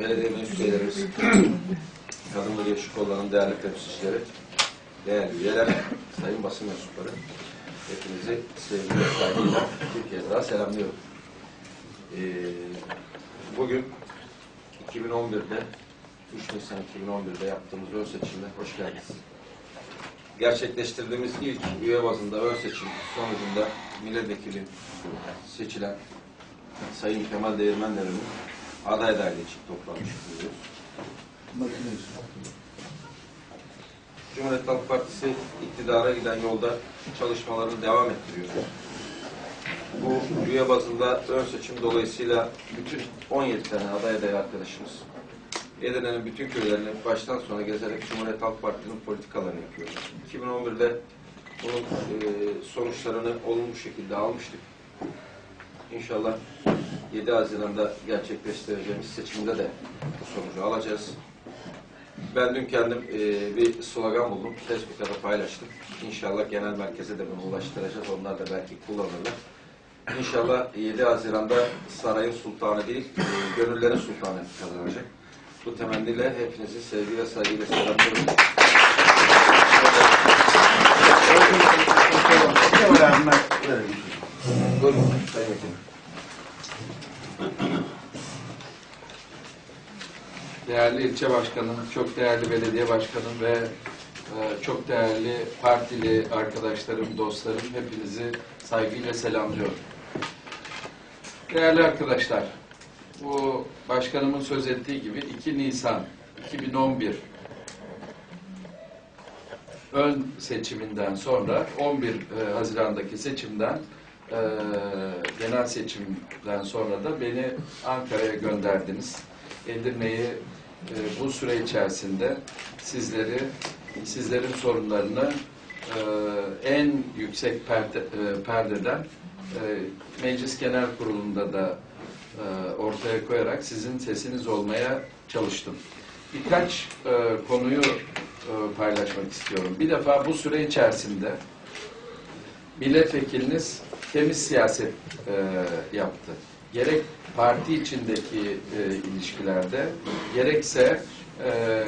belediye meclis üyelerimiz, kadın ve gençlik kollarının değerli temsilcileri, değerli üyeler, sayın basın mensupları, hepinizi sevgi ve saygıyla bir kez daha selamlıyorum. Ee, bugün 2011'de, 3 Nisan 2011'de yaptığımız ön seçimde hoş geldiniz. Gerçekleştirdiğimiz ilk üye bazında ön seçim sonucunda milletvekili seçilen Sayın Kemal Değirmenler'in aday adaylığı için toplanmış bulunuyoruz. Cumhuriyet Halk Partisi iktidara giden yolda çalışmalarını devam ettiriyor. Bu üye bazında ön seçim dolayısıyla bütün 17 tane aday aday arkadaşımız Edirne'nin bütün köylerini baştan sona gezerek Cumhuriyet Halk Partisi'nin politikalarını yapıyoruz. 2011'de bunun e, sonuçlarını olumlu şekilde almıştık. İnşallah 7 Haziran'da gerçekleştireceğimiz seçimde de bu sonucu alacağız. Ben dün kendim e, bir slogan buldum. Facebook'ta da paylaştım. İnşallah genel merkeze de bunu ulaştıracağız. Onlar da belki kullanırlar. İnşallah 7 Haziran'da sarayın sultanı değil, e, gönüllerin sultanı kazanacak. Bu temenniyle hepinizi sevgi ve saygıyla selamlıyorum. Buyurun Sayın Vekilim. Değerli ilçe başkanım, çok değerli belediye başkanım ve e, çok değerli partili arkadaşlarım, dostlarım hepinizi saygıyla selamlıyorum. Değerli arkadaşlar, bu başkanımın söz ettiği gibi 2 Nisan 2011 ön seçiminden sonra 11 e, Haziran'daki seçimden e, genel seçimden sonra da beni Ankara'ya gönderdiniz. Edirne'yi e, bu süre içerisinde sizleri, sizlerin sorunlarını e, en yüksek perde, e, perdeden e, Meclis Genel Kurulu'nda da e, ortaya koyarak sizin sesiniz olmaya çalıştım. Birkaç e, konuyu e, paylaşmak istiyorum. Bir defa bu süre içerisinde milletvekiliniz temiz siyaset e, yaptı. Gerek parti içindeki e, ilişkilerde, gerekse e,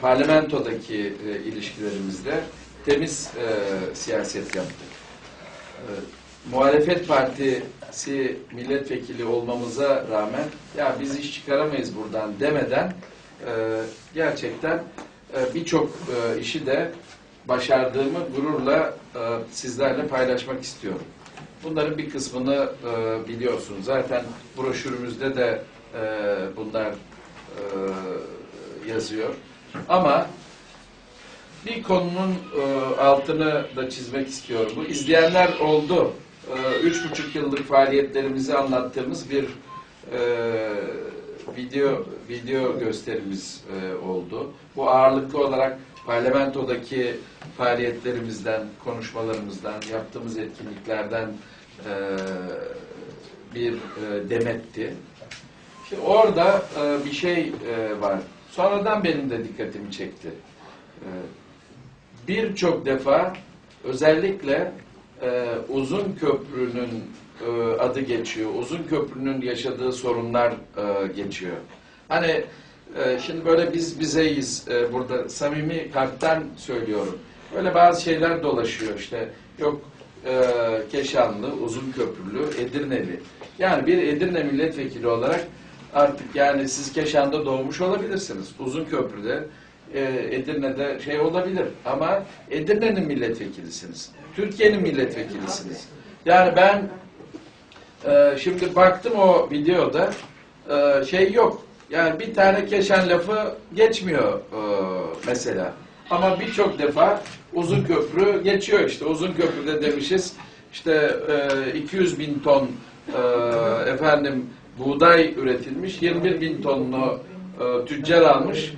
parlamentodaki e, ilişkilerimizde temiz e, siyaset yaptık. E, muhalefet partisi milletvekili olmamıza rağmen ya biz iş çıkaramayız buradan demeden e, gerçekten e, birçok e, işi de başardığımı gururla e, sizlerle paylaşmak istiyorum. Bunların bir kısmını e, biliyorsunuz. Zaten broşürümüzde de e, bunlar yazıyor. Ama bir konunun altını da çizmek istiyorum. Bu izleyenler oldu. Üç buçuk yıllık faaliyetlerimizi anlattığımız bir video video gösterimiz oldu. Bu ağırlıklı olarak parlamentodaki faaliyetlerimizden, konuşmalarımızdan, yaptığımız etkinliklerden e, bir e, demetti. Şimdi orada e, bir şey e, var. Sonradan benim de dikkatimi çekti. E, Birçok defa özellikle e, uzun köprünün e, adı geçiyor. Uzun köprünün yaşadığı sorunlar e, geçiyor. Hani e, şimdi böyle biz bizeyiz e, burada samimi kalpten söylüyorum. Böyle bazı şeyler dolaşıyor işte. Yok e, Keşanlı, uzun köprülü, Edirneli. Yani bir Edirne milletvekili olarak artık yani siz Keşan'da doğmuş olabilirsiniz. Uzun köprüde e, Edirne'de şey olabilir ama Edirne'nin milletvekilisiniz. Türkiye'nin milletvekilisiniz. Yani ben e, şimdi baktım o videoda e, şey yok. Yani bir tane keşan lafı geçmiyor e, mesela. Ama birçok defa uzun köprü geçiyor işte. Uzun köprüde demişiz işte e, 200 bin ton e, efendim buğday üretilmiş. 21 bin tonunu e, tüccar almış.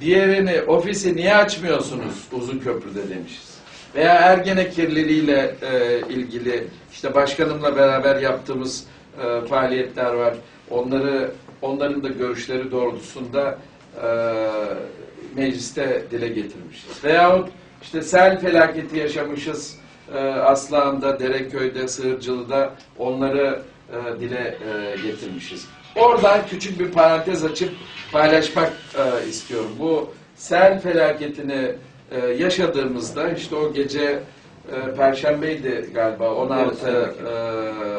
Diğerini ofisi niye açmıyorsunuz uzun köprüde demişiz. Veya Ergene kirliliğiyle e, ilgili işte başkanımla beraber yaptığımız e, faaliyetler var. Onları onların da görüşleri doğrultusunda e, mecliste dile getirmişiz. Veyahut işte sel felaketi yaşamışız e, Aslan'da, Dereköy'de, Sığırcılı'da onları e, dile e, getirmişiz. Oradan küçük bir parantez açıp paylaşmak e, istiyorum. Bu sel felaketini e, yaşadığımızda işte o gece e, Perşembeydi galiba 16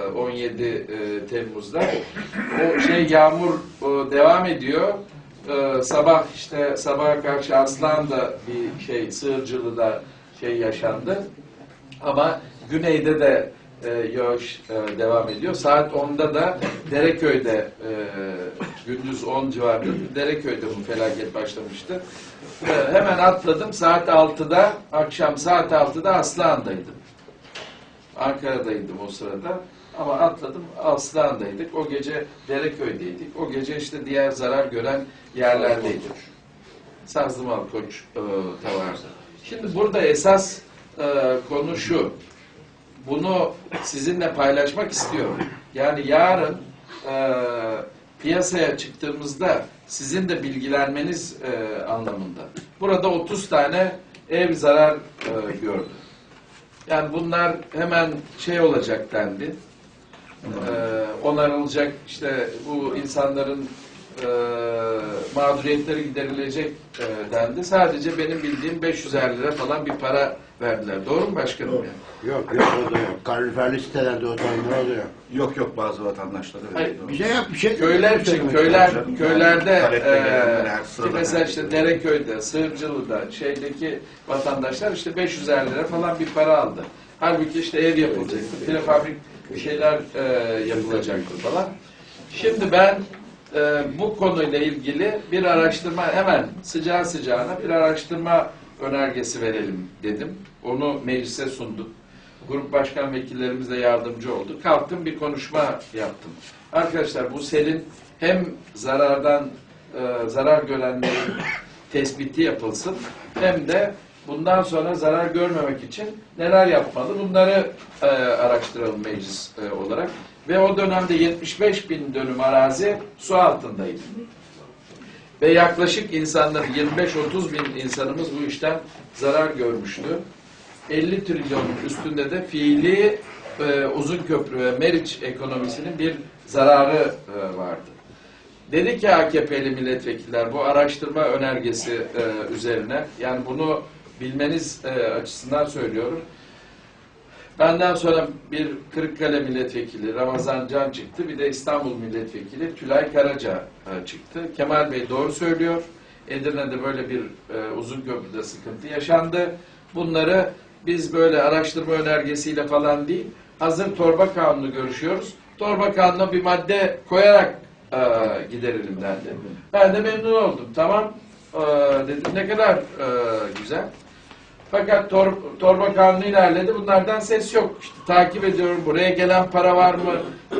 e, 17 e, Temmuz'da o şey yağmur e, devam ediyor. E, sabah işte sabaha karşı Aslan'da bir şey Sığırcılı'da şey yaşandı. Ama güneyde de e, yağış e, devam ediyor. Saat 10'da da Dereköy'de e, gündüz 10 civarında Dereköy'de bu felaket başlamıştı. E, hemen atladım. Saat 6'da akşam saat 6'da Aslan'daydım. Ankara'daydım o sırada. Ama atladım Aslan'daydık. O gece Dereköy'deydik. O gece işte diğer zarar gören yerlerdeydik. Sazlımal Koç e, Tavar'da. Şimdi burada esas e, konu şu. Bunu sizinle paylaşmak istiyorum. Yani yarın e, piyasaya çıktığımızda sizin de bilgilenmeniz e, anlamında. Burada 30 tane ev zarar e, gördü. Yani bunlar hemen şey olacak dendi. E, onarılacak işte bu insanların e, mağduriyetleri giderilecek e, dendi. Sadece benim bildiğim 500 lira falan bir para verdiler. Doğru mu başkanım? Yani? Yok yok o da yok. Kaloriferli sitelerde oturanlar oluyor. Yok yok bazı vatandaşlar öyle. Hayır, Bir şey yap bir şey. Köyler için, köyler, köylerde, e, gelenler her işte sırada mesela her işte. Dereköy'de, Sığırcılı'da, şeydeki vatandaşlar işte 500 lira falan bir para aldı. Halbuki işte ev yapılacaktı, prefabrik bir şeyler e, yapılacaktı falan. Şimdi ben e, bu konuyla ilgili bir araştırma hemen sıcağı sıcağına bir araştırma önergesi verelim dedim. Onu meclise sundum. Grup başkan vekillerimiz yardımcı oldu. Kalktım bir konuşma yaptım. Arkadaşlar bu selin hem zarardan e, zarar görenlerin tespiti yapılsın hem de bundan sonra zarar görmemek için neler yapmalı bunları e, araştıralım meclis e, olarak. Ve o dönemde 75 bin dönüm arazi su altındaydı. Ve yaklaşık insanlar 25-30 bin insanımız bu işten zarar görmüştü. 50 trilyonun üstünde de fiili e, uzun köprü ve Meriç ekonomisinin bir zararı e, vardı. Dedi ki AKP'li milletvekiller bu araştırma önergesi e, üzerine yani bunu bilmeniz e, açısından söylüyorum. Benden sonra bir Kırıkkale milletvekili Ramazan Can çıktı. Bir de İstanbul milletvekili Tülay Karaca e, çıktı. Kemal Bey doğru söylüyor. Edirne'de böyle bir e, uzun köprüde sıkıntı yaşandı. Bunları biz böyle araştırma önergesiyle falan değil, hazır torba kanunu görüşüyoruz. Torba kanuna bir madde koyarak e, giderelim dendi. Ben de memnun oldum. Tamam e, dedim ne kadar e, güzel. Fakat tor, torba kanunu ilerledi. Bunlardan ses yok. İşte takip ediyorum. Buraya gelen para var mı?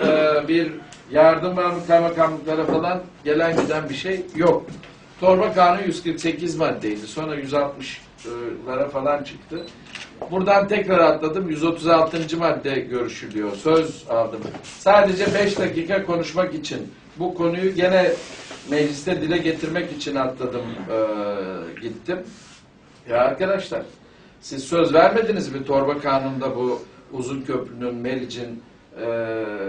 Ee, bir yardım var mı kaymakamlıklara falan? Gelen giden bir şey yok. Torba kanunu 148 maddeydi. Sonra 160'lara falan çıktı. Buradan tekrar atladım. 136. madde görüşülüyor. Söz aldım. Sadece 5 dakika konuşmak için bu konuyu gene mecliste dile getirmek için atladım, ee, gittim. Ya arkadaşlar, siz söz vermediniz mi torba kanunda bu uzun köprünün, Meriç'in e,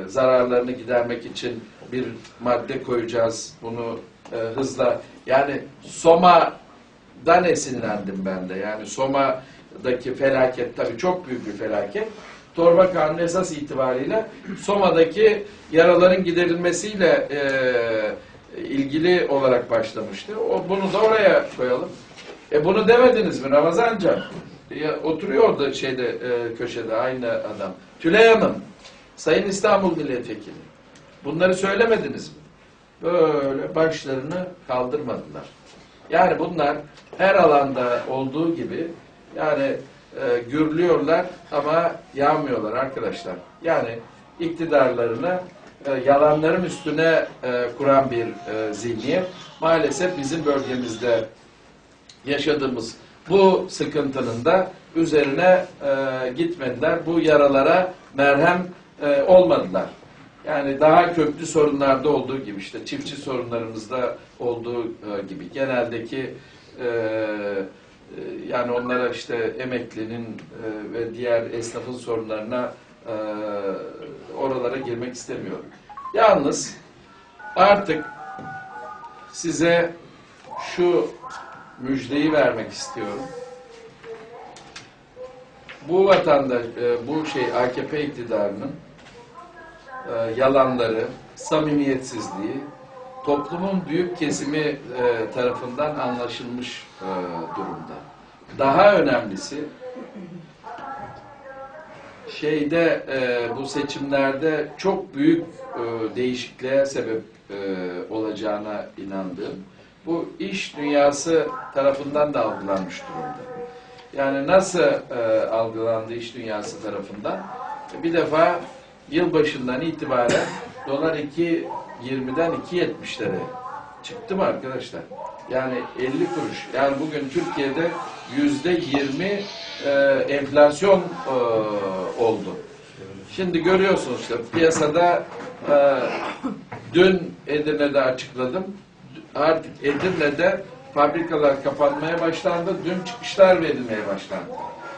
zararlarını gidermek için bir madde koyacağız, bunu e, hızla. Yani Soma'dan esinlendim ben de. Yani Soma'daki felaket tabii çok büyük bir felaket. Torba kanunu esas itibariyle Soma'daki yaraların giderilmesiyle e, ilgili olarak başlamıştı. O, bunu da oraya koyalım. E bunu demediniz mi Ramazancan? Ya, oturuyor orada şeyde e, köşede aynı adam. Tülay Hanım, Sayın İstanbul Milletvekili. Bunları söylemediniz mi? Böyle başlarını kaldırmadılar. Yani bunlar her alanda olduğu gibi yani e, gürlüyorlar ama yağmıyorlar arkadaşlar. Yani iktidarlarını e, yalanların üstüne e, kuran bir e, zihniyet maalesef bizim bölgemizde yaşadığımız bu sıkıntının da üzerine e, gitmediler. Bu yaralara merhem e, olmadılar. Yani daha köklü sorunlarda olduğu gibi işte çiftçi sorunlarımızda olduğu e, gibi geneldeki e, e, yani onlara işte emeklinin e, ve diğer esnafın sorunlarına e, oralara girmek istemiyorum. Yalnız artık size şu müjdeyi vermek istiyorum. Bu vatandaş, e, bu şey AKP iktidarının e, yalanları, samimiyetsizliği toplumun büyük kesimi e, tarafından anlaşılmış durumda. Daha önemlisi şeyde e, bu seçimlerde çok büyük değişikliğe sebep e, olacağına inandığım bu iş dünyası tarafından da algılanmış durumda. Yani nasıl e, algılandı iş dünyası tarafından? Bir defa yılbaşından itibaren dolar 2.20'den 2.70'lere çıktı mı arkadaşlar? Yani 50 kuruş. Yani bugün Türkiye'de yüzde 20 e, enflasyon e, oldu. Şimdi görüyorsunuz işte piyasada e, dün Edirne'de açıkladım. Artık Edirne'de fabrikalar kapanmaya başlandı. Dün çıkışlar verilmeye başlandı.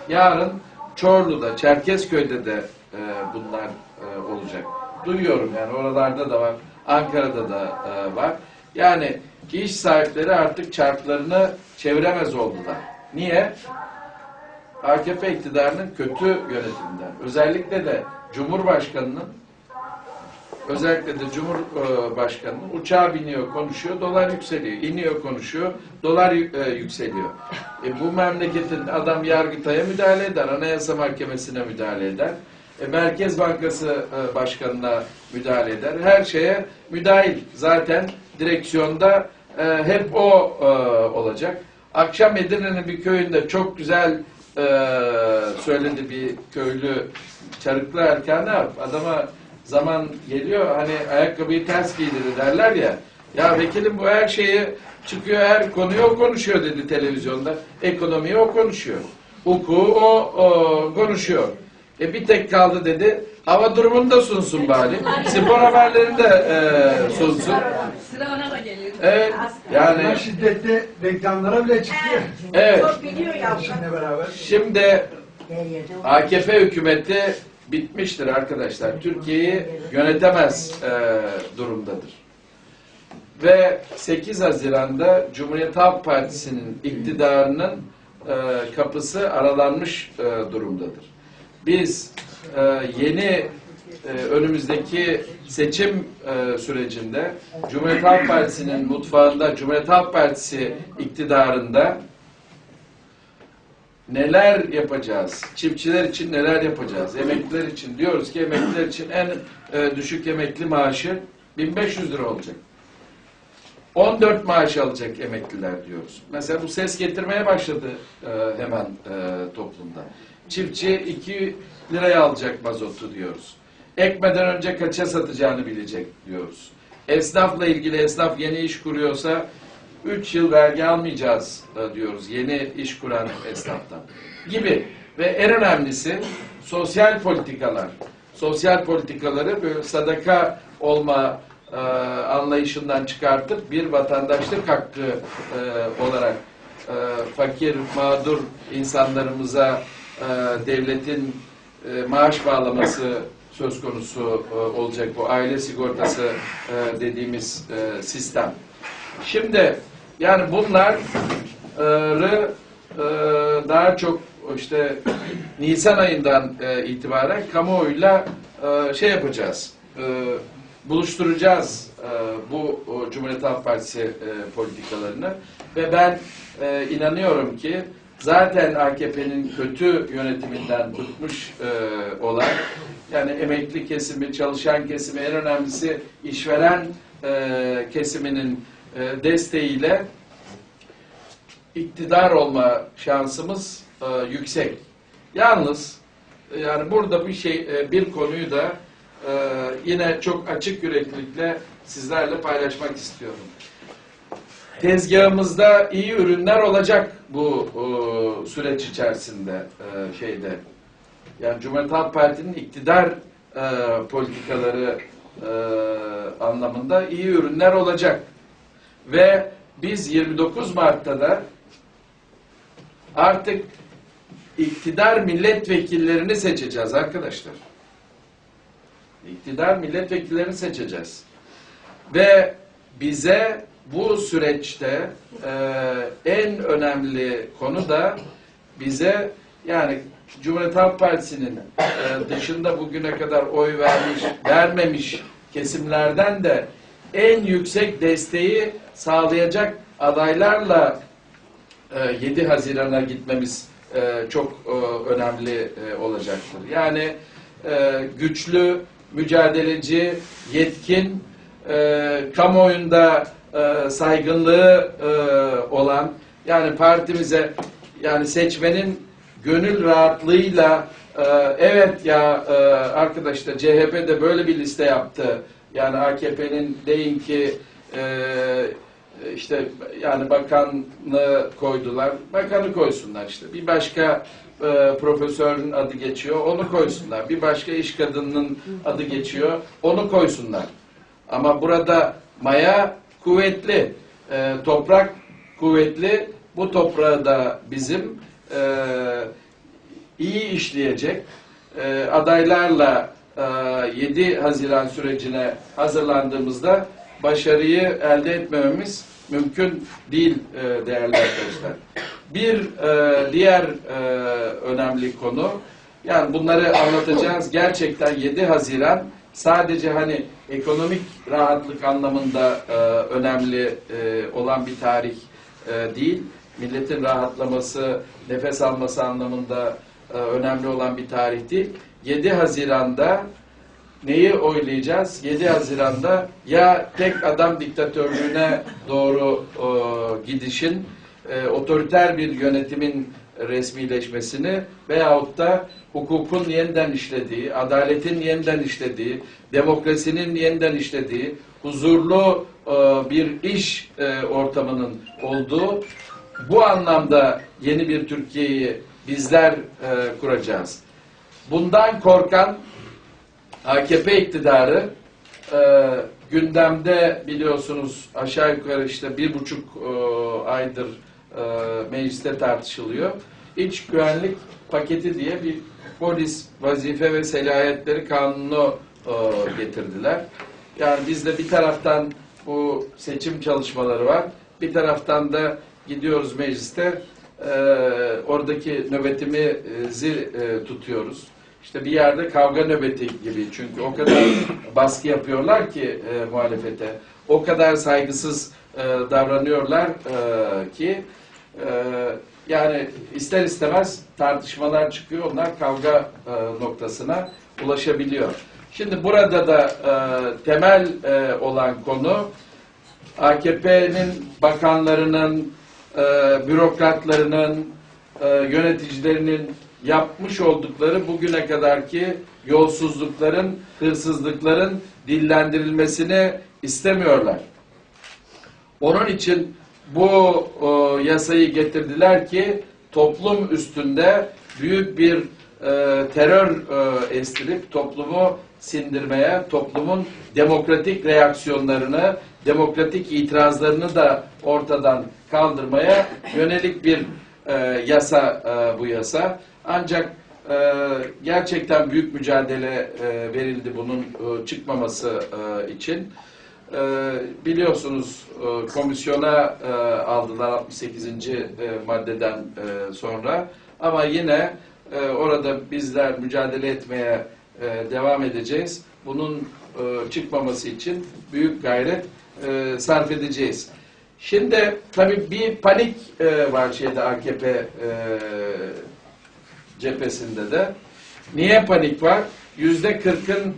Yarın Çorlu'da, Çerkezköy'de de e, bunlar e, olacak. Duyuyorum yani oralarda da var. Ankara'da da e, var. Yani iş sahipleri artık çarklarını çeviremez oldular. Niye? AKP iktidarının kötü yönetiminden. Özellikle de Cumhurbaşkanının özellikle de Cumhurbaşkanının uçağa biniyor, konuşuyor, dolar yükseliyor. İniyor, konuşuyor, dolar e, yükseliyor. E, bu memleketin adam Yargıtay'a müdahale eder, Anayasa Mahkemesi'ne müdahale eder. E, Merkez Bankası e, Başkanı'na müdahale eder. Her şeye müdahil. Zaten direksiyonda e, hep o e, olacak. Akşam Edirne'nin bir köyünde çok güzel e, söyledi bir köylü Çarıklı yap? Adama zaman geliyor hani ayakkabıyı ters giydirir derler ya. Ya vekilim bu her şeyi çıkıyor her konuyu o konuşuyor dedi televizyonda. Ekonomiyi o konuşuyor. Hukuku o, o konuşuyor. E bir tek kaldı dedi. Hava durumunu da sunsun bari. Spor haberlerini de e, sunsun. Sıra ona da geliyor. Evet. Yani şiddetli reklamlara bile çıkıyor. evet. Çok biliyor ya. Şimdi beraber. Şimdi AKP hükümeti bitmiştir arkadaşlar. Türkiye'yi yönetemez e, durumdadır. Ve 8 Haziran'da Cumhuriyet Halk Partisi'nin iktidarının e, kapısı aralanmış e, durumdadır. Biz e, yeni e, önümüzdeki seçim e, sürecinde Cumhuriyet Halk Partisi'nin mutfağında, Cumhuriyet Halk Partisi iktidarında neler yapacağız? Çiftçiler için neler yapacağız? Emekliler için diyoruz ki emekliler için en e, düşük emekli maaşı 1500 lira olacak. 14 maaş alacak emekliler diyoruz. Mesela bu ses getirmeye başladı e, hemen e, toplumda. Çiftçi 2 liraya alacak mazotu diyoruz. Ekmeden önce kaça satacağını bilecek diyoruz. Esnafla ilgili esnaf yeni iş kuruyorsa 3 yıl vergi almayacağız diyoruz yeni iş kuran esnaftan gibi. Ve en önemlisi sosyal politikalar. Sosyal politikaları böyle sadaka olma e, anlayışından çıkartıp bir vatandaşlık hakkı e, olarak e, fakir, mağdur insanlarımıza e, devletin e, maaş bağlaması söz konusu e, olacak bu aile sigortası e, dediğimiz e, sistem. Şimdi yani bunları e, daha çok işte Nisan ayından e, itibaren kamuoyuyla e, şey yapacağız. E, buluşturacağız e, bu Cumhuriyet Halk Partisi e, politikalarını ve ben e, inanıyorum ki zaten AKP'nin kötü yönetiminden e, olan yani emekli kesimi, çalışan kesimi en önemlisi işveren e, kesiminin e, desteğiyle iktidar olma şansımız e, yüksek. Yalnız e, yani burada bir şey bir konuyu da yine çok açık yüreklilikle sizlerle paylaşmak istiyorum. Tezgahımızda iyi ürünler olacak bu süreç içerisinde şeyde. Yani Cumhuriyet Halk Parti'nin iktidar politikaları anlamında iyi ürünler olacak. Ve biz 29 Mart'ta da artık iktidar milletvekillerini seçeceğiz arkadaşlar. İktidar milletvekillerini seçeceğiz. Ve bize bu süreçte e, en önemli konu da bize yani Cumhuriyet Halk Partisi'nin e, dışında bugüne kadar oy vermiş, vermemiş kesimlerden de en yüksek desteği sağlayacak adaylarla e, 7 Haziran'a gitmemiz e, çok e, önemli e, olacaktır. Yani e, güçlü, mücadeleci, yetkin, e, kamuoyunda e, saygınlığı e, olan yani partimize yani seçmenin gönül rahatlığıyla e, evet ya e, arkadaşlar CHP de böyle bir liste yaptı. Yani AKP'nin deyin ki e, işte yani bakanı koydular. Bakanı koysunlar işte. Bir başka e, profesörün adı geçiyor. Onu koysunlar. Bir başka iş kadınının adı geçiyor. Onu koysunlar. Ama burada maya kuvvetli, e, toprak kuvvetli. Bu toprağı da bizim e, iyi işleyecek e, adaylarla 7 Haziran sürecine hazırlandığımızda başarıyı elde etmememiz mümkün değil e, değerli arkadaşlar. Bir e, diğer e, önemli konu yani bunları anlatacağız. Gerçekten 7 Haziran sadece hani ekonomik rahatlık anlamında önemli olan bir tarih değil. Milletin rahatlaması, nefes alması anlamında önemli olan bir tarih değil. 7 Haziran'da neyi oylayacağız? 7 Haziran'da ya tek adam diktatörlüğüne doğru e, gidişin, e, otoriter bir yönetimin resmileşmesini veyahut da hukukun yeniden işlediği, adaletin yeniden işlediği, demokrasinin yeniden işlediği, huzurlu e, bir iş e, ortamının olduğu bu anlamda yeni bir Türkiye'yi bizler e, kuracağız. Bundan korkan AKP iktidarı e, gündemde biliyorsunuz aşağı yukarı işte bir buçuk e, aydır e, mecliste tartışılıyor. İç güvenlik paketi diye bir polis vazife ve selahiyetleri kanunu e, getirdiler. Yani biz de bir taraftan bu seçim çalışmaları var. Bir taraftan da gidiyoruz mecliste e, oradaki nöbetimizi e, tutuyoruz. İşte bir yerde kavga nöbeti gibi. Çünkü o kadar baskı yapıyorlar ki e, muhalefete, o kadar saygısız e, davranıyorlar e, ki e, yani ister istemez tartışmalar çıkıyor, onlar kavga e, noktasına ulaşabiliyor. Şimdi burada da e, temel e, olan konu AKP'nin bakanlarının, e, bürokratlarının, e, yöneticilerinin yapmış oldukları bugüne kadarki yolsuzlukların, hırsızlıkların dillendirilmesini istemiyorlar. Onun için bu e, yasayı getirdiler ki toplum üstünde büyük bir e, terör e, estirip toplumu sindirmeye, toplumun demokratik reaksiyonlarını, demokratik itirazlarını da ortadan kaldırmaya yönelik bir e, yasa e, bu yasa. Ancak e, gerçekten büyük mücadele e, verildi bunun e, çıkmaması e, için. E, biliyorsunuz e, komisyona e, aldılar 68. E, maddeden e, sonra ama yine e, orada bizler mücadele etmeye e, devam edeceğiz. Bunun e, çıkmaması için büyük gayret e, sarf edeceğiz. Şimdi tabii bir panik e, var şeyde AKP e, cephesinde de. Niye panik var? Yüzde kırkın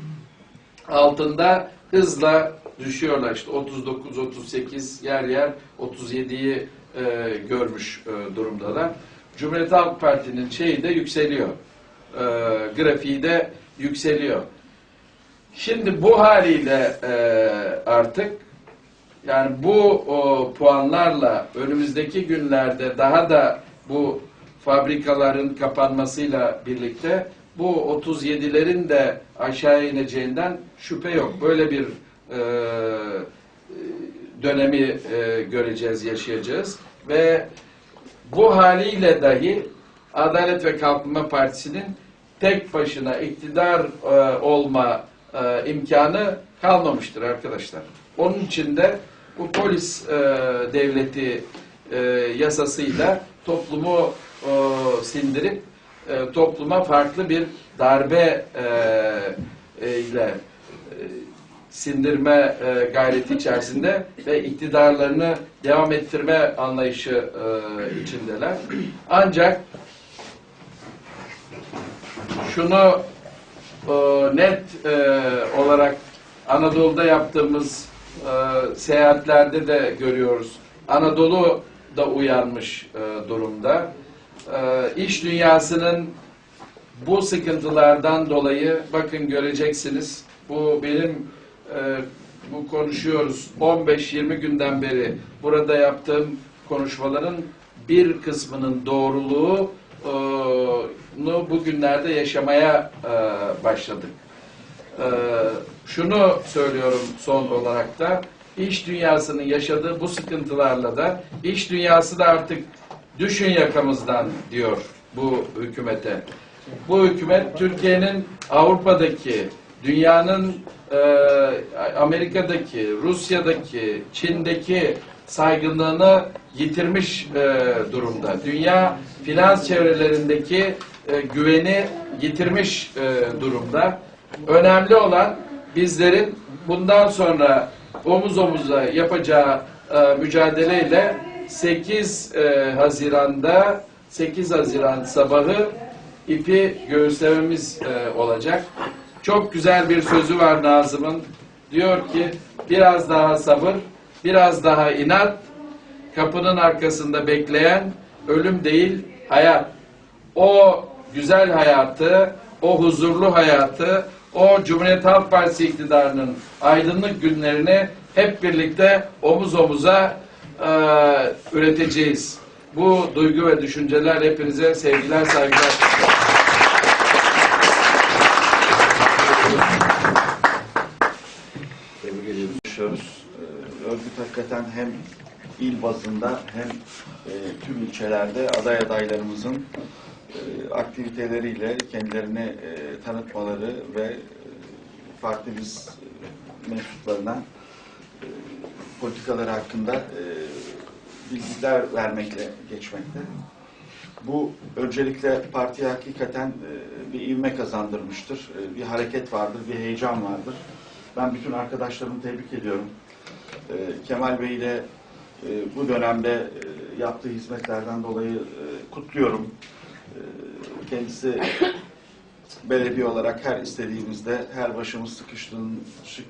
altında hızla düşüyorlar. İşte 39-38 yer yer 37'yi e, görmüş e, durumdalar. Cumhuriyet Halk Parti'nin şeyi de yükseliyor. E, grafiği de yükseliyor. Şimdi bu haliyle e, artık yani bu o, puanlarla önümüzdeki günlerde daha da bu fabrikaların kapanmasıyla birlikte bu 37'lerin de aşağı ineceğinden şüphe yok. Böyle bir e, dönemi e, göreceğiz, yaşayacağız ve bu haliyle dahi Adalet ve Kalkınma Partisi'nin tek başına iktidar e, olma e, imkanı kalmamıştır arkadaşlar. Onun için de bu polis e, devleti e, yasasıyla toplumu e, sindirip e, topluma farklı bir darbe e, e, ile e, sindirme e, gayreti içerisinde ve iktidarlarını devam ettirme anlayışı e, içindeler. Ancak şunu e, net e, olarak Anadolu'da yaptığımız e, seyahatlerde de görüyoruz. Anadolu da uyanmış e, durumda. E, iş dünyasının bu sıkıntılardan dolayı bakın göreceksiniz. Bu benim e, bu konuşuyoruz 15-20 günden beri burada yaptığım konuşmaların bir kısmının doğruluğu e, bugünlerde yaşamaya e, başladık. E, şunu söylüyorum son olarak da iş dünyasının yaşadığı bu sıkıntılarla da iş dünyası da artık düşün yakamızdan diyor bu hükümete. Bu hükümet Türkiye'nin Avrupa'daki, dünyanın e, Amerika'daki, Rusya'daki, Çin'deki saygınlığını yitirmiş e, durumda. Dünya finans çevrelerindeki e, güveni yitirmiş e, durumda. Önemli olan bizlerin bundan sonra omuz omuza yapacağı e, mücadeleyle 8 e, Haziran'da 8 Haziran sabahı ipi göğüslememiz e, olacak. Çok güzel bir sözü var Nazım'ın. Diyor ki biraz daha sabır, biraz daha inat, kapının arkasında bekleyen ölüm değil hayat. O güzel hayatı, o huzurlu hayatı, o Cumhuriyet Halk Partisi iktidarının aydınlık günlerini hep birlikte omuz omuza e, üreteceğiz. Bu duygu ve düşünceler hepinize sevgiler, saygılar. Konuşuyoruz. Ee, Örgüt hakikaten hem il bazında hem e, tüm ilçelerde aday adaylarımızın aktiviteleriyle kendilerini e, tanıtmaları ve e, biz e, mensuplarına e, politikaları hakkında e, bilgiler vermekle geçmekte. Bu öncelikle partiye hakikaten e, bir ivme kazandırmıştır. E, Bir hareket vardır, bir heyecan vardır. Ben bütün arkadaşlarımı tebrik ediyorum. E, Kemal Bey ile e, bu dönemde e, yaptığı hizmetlerden dolayı e, kutluyorum. E, Kendisi belediye olarak her istediğimizde, her başımız sıkıştığın,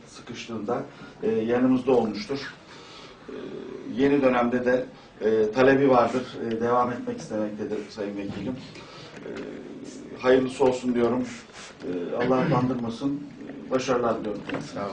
sıkıştığında e, yanımızda olmuştur. E, Yeni dönemde de e, talebi vardır, e, devam etmek istemektedir Sayın Vekilim. E, hayırlısı olsun diyorum. Allah kandırmasın. Başarılar diliyorum. Sağ olun.